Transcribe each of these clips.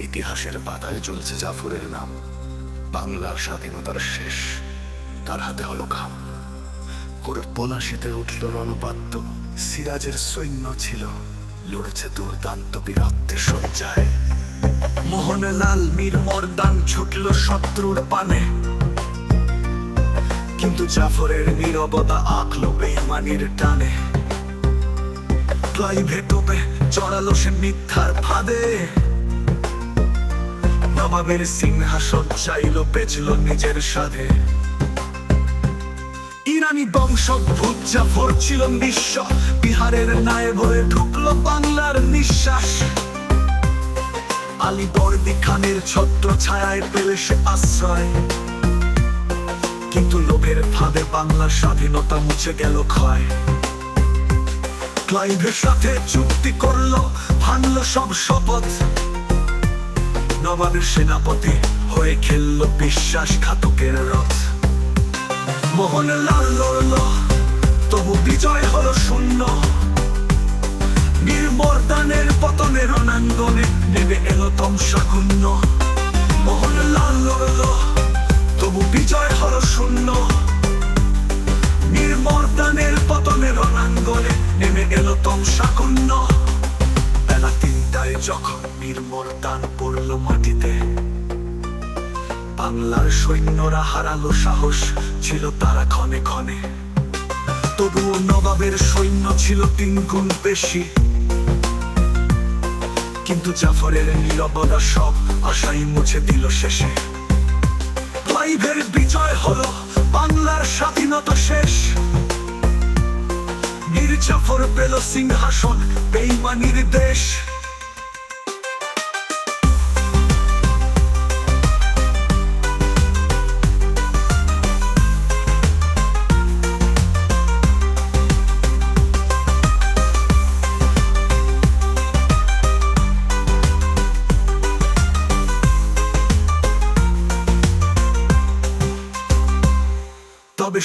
ইতিহাসের পাতায় চলছে জাফরের নাম। বাংলার স্বাধীনতার শেষ। তার হাতে হলো খাম ওর পলাশিতে উঠল রণপাত্য সিরাজের সৈন্য ছিল। লড়েছে দুর্দান্ত বীরত্বের সজ্জায় মোহনলাল মীর মর্দান ছুটল শত্রুর পানে। কিন্তু জাফরের নীরবতা আঁকলো বেইমানির টানে। ক্লাইভে টোপে চড়ালো সে মিথ্যার ফাঁদে। নবাবের সিংহাসন চাইল পেছল নিজের সাধে। ইরানি বংশোদ্ভূত বিহারের ঢুকলো বাংলার নিঃশ্বাস। আলী বর্দি খানের ছত্র ছায়ায় পেলে সে আশ্রয়। কিন্তু লোভের ফাঁদে বাংলার স্বাধীনতা মুছে গেল ক্ষয়। ক্লাইভের সাথে চুক্তি করল ভাঙলো সব শপথ। নবাবের সেনাপতি হয়ে খেলল বিশ্বাসঘাতকের রথ। মোহনলাল লড়ল, তবু বিজয় হলো শূন্য। তমসাকুণ্য বেলা তিনটায় যখন নির্মর্দান পড়ল মাটিতে, বাংলার সৈন্যরা হারালো সাহস ছিল তারা ক্ষণে ক্ষণে। তবুও নবাবের সৈন্য ছিল তিন গুণ বেশি। কিন্তু জাফরের নীরবতা সব আশাই মুছে দিল শেষে। ক্লাইভের বিজয় হলো বাংলার স্বাধীনতা শেষ। মীর পেল সিংহাসন বেইমানির দেশ।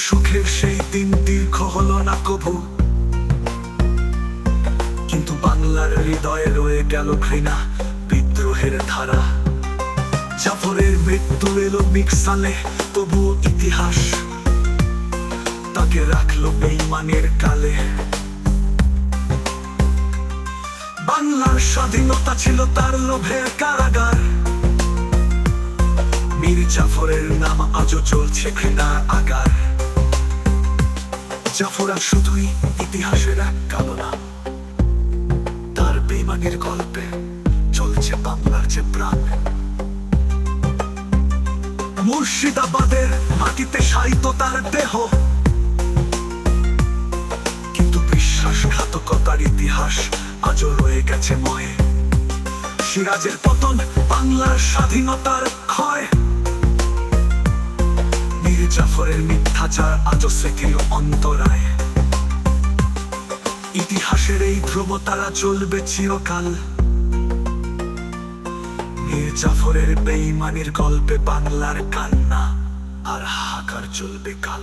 সুখের সেই দিন দীর্ঘ হলো না কবু হৃদয়ে রয়ে গেল ঘৃণা, বিদ্রোহের ধারা। জাফরের মৃত্যু এলো মিক্সালে, তবুও ইতিহাস তাকে রাখল বেইমানের কালে। বাংলার স্বাধীনতা ছিল তার লোভের কারাগার। মীর জাফরের নাম আজও চলছে ঘৃণার আগার। জাফর শুধুই ইতিহাসের এক কালো নাম তার গল্পে চলছে বাংলার যে প্রাণ। মুর্শিদাবাদের মাটিতে সাহিত্য তার দেহ। কিন্তু বিশ্বাসঘাতকতার ইতিহাস আজও রয়ে গেছে ময়ে। সিরাজের পতন বাংলার স্বাধীনতার ক্ষয়। মীর জাফরের মিথ্যাচার আজও স্মৃতির অন্তরায়। ইতিহাসের এই ধ্রুবতারা চলবে চিরকাল। মীর জাফরের বেইমানির গল্পে বাংলার কান্না আর হাহাকার চলবে কাল।